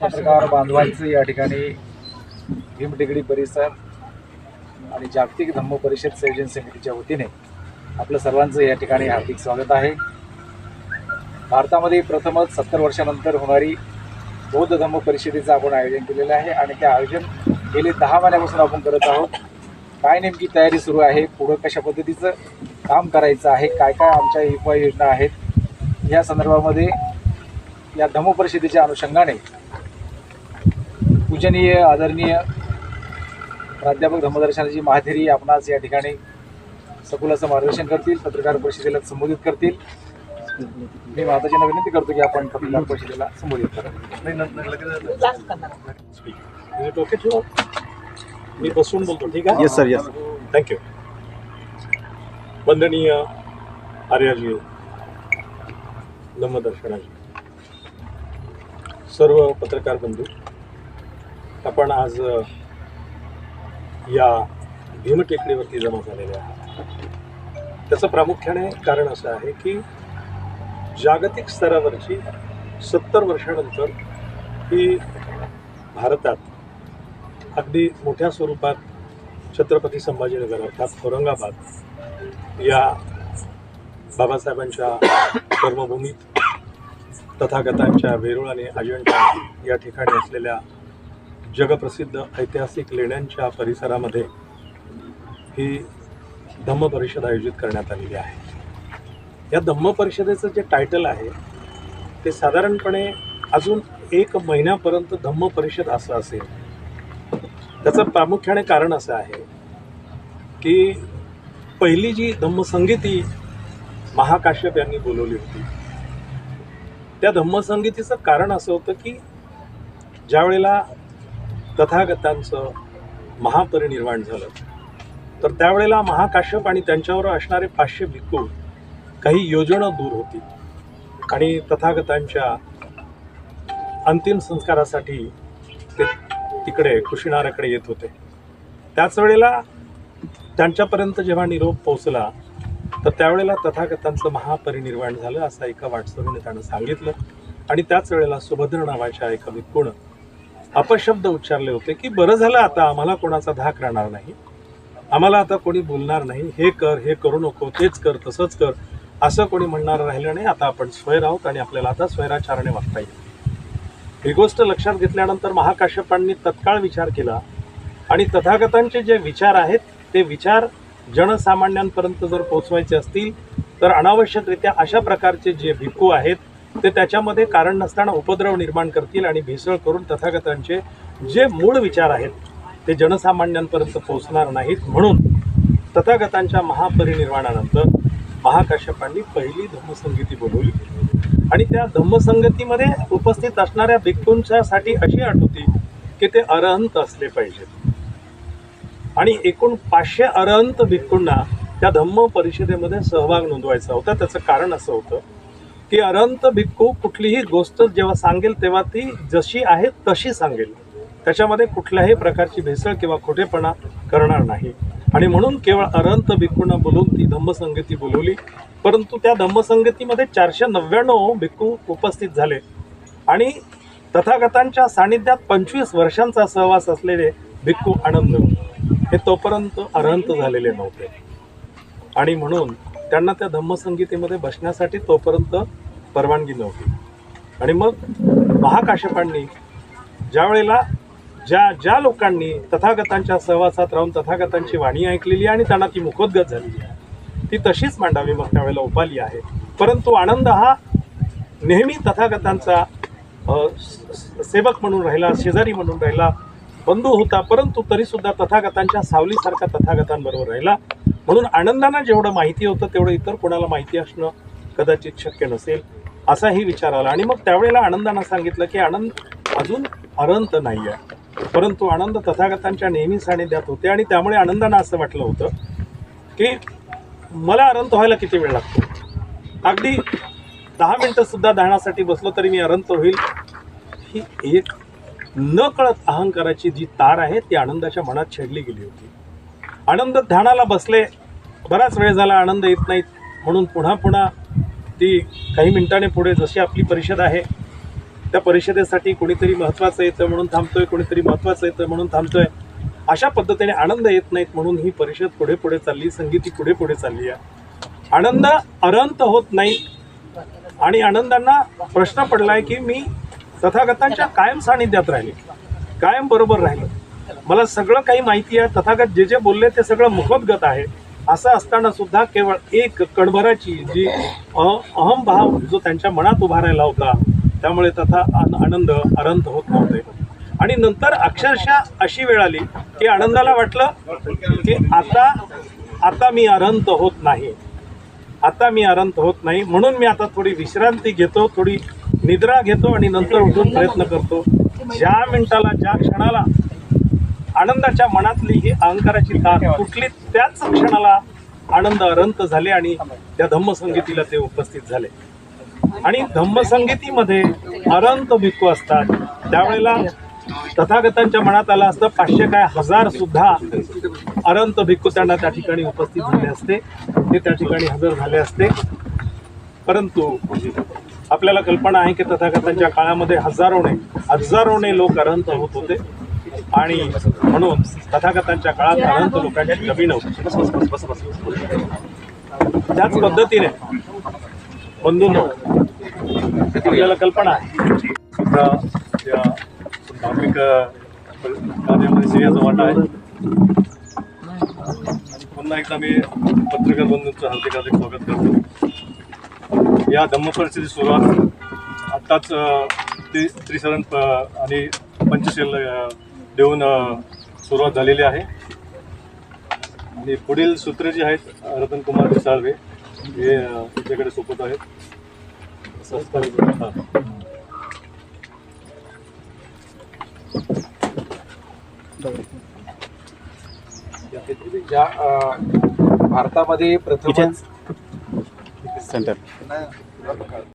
बांधवांचं या ठिकाणी भीमटेकडी परिसर आणि जागतिक धम्म परिषद संयोजन समितीच्या वतीने आपलं सर्वांचं या ठिकाणी हार्दिक स्वागत आहे. भारतामध्ये प्रथमच सत्तर वर्षानंतर होणारी बौद्ध धम्म परिषदेचं आपण आयोजन केलेलं आहे आणि ते आयोजन गेले दहा महिन्यापासून आपण करत आहोत. काय नेमकी तयारी सुरू आहे? पुढं कशा पद्धतीचं काम करायचं आहे? काय काय आमच्या उपाययोजना आहेत? या संदर्भामध्ये या धम्म परिषदेच्या अनुषंगाने पूजनीय आदरणीय प्राध्यापक धम्मदर्शनाची महाथेरी आपणास या ठिकाणी असं मार्गदर्शन करतील पत्रकार परिषदेला संबोधित करतील. मी माताजींना विनंती करतो की आपण पत्रकार परिषदेला संबोधित करा. मी बसून बोलतो ठीक आहे? येस सर येस थँक्यू वंदनीय आर्याजी धम्मदर्शनाजी सर्व पत्रकार बंधू आपण आज या भीमटेकडीवरती जमा झालेले आहात. त्याचं प्रामुख्याने कारण असं आहे की जागतिक स्तरावरची सत्तर वर्षानंतर ही भारतात अगदी मोठ्या स्वरूपात छत्रपती संभाजीनगर अर्थात औरंगाबाद या बाबासाहेबांच्या कर्मभूमीत तथागतांच्या वेरुळ आणि अजंठा या ठिकाणी असलेल्या जगप्रसिद्ध ऐतिहासिक लेण्यांच्या परिसरामध्ये ही धम्म परिषद आयोजित करण्यात आलेली आहे. या धम्म परिषदेचं जे टायटल आहे ते साधारणपणे अजून एक महिन्यापर्यंत धम्म परिषद असं असेल. त्याचं प्रामुख्याने कारण असं आहे की पहिली जी धम्मसंगीती महाकाश्यप यांनी बोलवली होती त्या धम्मसंगीतीचं कारण असं होतं की ज्या वेळेला तथागतांचं महापरिनिर्वाण झालं. तर त्यावेळेला महाकाश्यप आणि त्यांच्यावर असणारे पाचशे भिक्खू काही योजना दूर होती. आणि तथागतांच्या अंतिम संस्कारासाठी ते तिकडे कुशिनाराकडे येत होते. त्याच वेळेला त्यांच्यापर्यंत जेव्हा निरोप पोहोचला तर त्यावेळेला तथागतांचं महापरिनिर्वाण झालं असं एका वाटसरूने त्यानं सांगितलं. आणि त्याच वेळेला सुभद्र नावाच्या एका भिक्खूनं अपशब्द उच्चारले होते की बरं झालं आता आम्हाला कोणाचा धाक राहणार नाही. आम्हाला आता कोणी बोलणार नाही. हे कर हे करू नको तेच कर तसंच कर. असं कोणी म्हणणार राहिलं नाही. आता आपण स्वैर आहोत आणि आपल्याला आता स्वैराचाराने वागता येईल. ही गोष्ट लक्षात घेतल्यानंतर महाकाश्यपांनी तत्काळ विचार केला आणि तथागतांचे जे विचार आहेत ते विचार जनसामान्यांपर्यंत जर पोचवायचे असतील तर अनावश्यकरित्या अशा प्रकारचे जे भिक्खू आहेत ते त्याच्यामध्ये कारण नसताना उपद्रव निर्माण करतील आणि भेसळ करून तथागतांचे जे मूळ विचार आहेत ते जनसामान्यांपर्यंत पोहोचणार नाहीत. म्हणून तथागतांच्या महापरिनिर्वाणानंतर महाकाश्यपांनी पहिली धम्मसंगीती बोलवली. आणि त्या धम्मसंगतीमध्ये उपस्थित असणाऱ्या भिक्खूंच्यासाठी अशी अट होती की ते अरहंत असले पाहिजेत. आणि एकूण पाचशे अरहंत भिक्खूंना त्या धम्म परिषदेमध्ये सहभाग नोंदवायचा होता. त्याचं कारण असं होतं की अरंत भिक्खू कुठलीही गोष्ट जेव्हा सांगेल तेव्हा ती जशी आहे तशी सांगेल. त्याच्यामध्ये कुठल्याही प्रकारची भेसळ किंवा खोटेपणा करणार नाही. आणि म्हणून केवळ अरहंत भिक्खूंना बोलून ती धम्मसंगती बोलवली. परंतु त्या धम्मसंगतीमध्ये चारशे नव्याण्णव भिक्खू उपस्थित झाले. आणि तथागतांच्या सानिध्यात पंचवीस वर्षांचा सहवास असलेले भिक्खू आनंद हे तोपर्यंत अरहंत झालेले नव्हते. आणि म्हणून त्यांना त्या धम्मसंगीतेमध्ये बसण्यासाठी तोपर्यंत परवानगी नव्हती. आणि मग महाकाशपांनी ज्या वेळेला ज्या ज्या लोकांनी तथागतांच्या सहवासात राहून तथागतांची वाणी ऐकलेली आणि त्यांना ती मुखोद्गत झालेली आहे ती तशीच मांडावी मग त्यावेळेला उपाली आहे. परंतु आनंद हा नेहमी तथागतांचा स- स- सेवक म्हणून राहिला शेजारी म्हणून राहिला बंधू होता परंतु तरीसुद्धा तथागतांच्या सावलीसारखा तथागतांबरोबर राहिला. म्हणून आनंदांना जेवढं माहिती होतं तेवढं इतर कोणाला माहिती असणं कदाचित शक्य नसेल. असाही विचार आला. आणि मग त्यावेळेला आनंदांना सांगितलं की आनंद अजून अरंत नाही आहे परंतु आनंद तथागतांच्या नेहमी सानिध्यात होते आणि त्यामुळे आनंदांना असं वाटलं होतं की मला अरंत व्हायला किती वेळ लागतो? अगदी दहा मिनटंसुद्धा धावण्यासाठी बसलो तरी मी अरंत होईल. ही एक न कळत अहंकाराची जी तार आहे ती आनंदाच्या मनात छेडली गेली होती. आनंद ध्यानाला बसले बराच वेळ झाला आनंद येत नाहीत म्हणून पुन्हा पुन्हा ती काही मिनिटाने पुढे जशी आपली परिषद आहे त्या परिषदेसाठी कोणीतरी महत्त्वाचं येतं म्हणून थांबतोय कोणीतरी महत्त्वाचं येतं म्हणून थांबतोय. अशा पद्धतीने आनंद येत नाहीत म्हणून ही परिषद पुढे पुढे चालली संगीती पुढे पुढे चालली आहे. आनंद अरंत होत नाही आणि आनंदांना प्रश्न पडलाय की मी तथागतांच्या कायम सानिध्यात राहिले कायम बरोबर राहिलो. मला सगळं काही माहिती आहे तथागत जे जे बोलले ते सगळं मुखोद्गत आहे. असं असताना सुद्धा केवळ एक कणभराची जी अ- अहमभाव जो त्यांच्या मनात उभा राहिला होता त्यामुळे तथा आनंद अरंत होत नव्हते. आणि नंतर अक्षरशः अशी वेळ आली की आनंदाला वाटलं की आता आता मी अरंत होत नाही. आता मी अरंत होत नाही. म्हणून मी आता थोडी विश्रांती घेतो थोडी निद्रा घेतो आणि नंतर उठून प्रयत्न करतो. ज्या मिनिटाला ज्या क्षणाला आनंदाच्या मनातली ही अहंकाराची तार कुठली त्याच क्षणाला आनंद अरंत झाले आणि त्या धम्मसंगीतीला ते उपस्थित झाले. आणि धम्मसंगीतीमध्ये अरंत भिक्खू असतात. त्यावेळेला तथागतांच्या मनात आलं असतं पाचशे काय हजार सुद्धा अरंत भिक्खू त्यांना त्या ठिकाणी उपस्थित झाले असते. ते त्या ठिकाणी हजर झाले असते. परंतु आपल्याला कल्पना आहे की तथागतांच्या काळामध्ये हजारोने हजारोने लोक अरंत होत होते. आणि म्हणून तथागतांच्या काळात अनंत लोकांची कमी नव्हती त्याच पद्धतीने बंधून आपल्याला कल्पना आहे. धार्मिक कार्यामध्ये स्त्रियाचा वाटा आहे. पुन्हा एकदा मी पत्रकार बंधूंचं हार्दिक हार्दिक स्वागत करतो. या धम्म सुरुवात आत्ताच त्रिसरण प आणि पंचशील देऊन सुरुवात झालेली आहे. आणि पुढील सूत्रे जी आहेत रतन कुमार साळवे हे त्याच्याकडे सोपत आहेत. हा. ज्या भारतामध्ये प्रथमच सेंटर.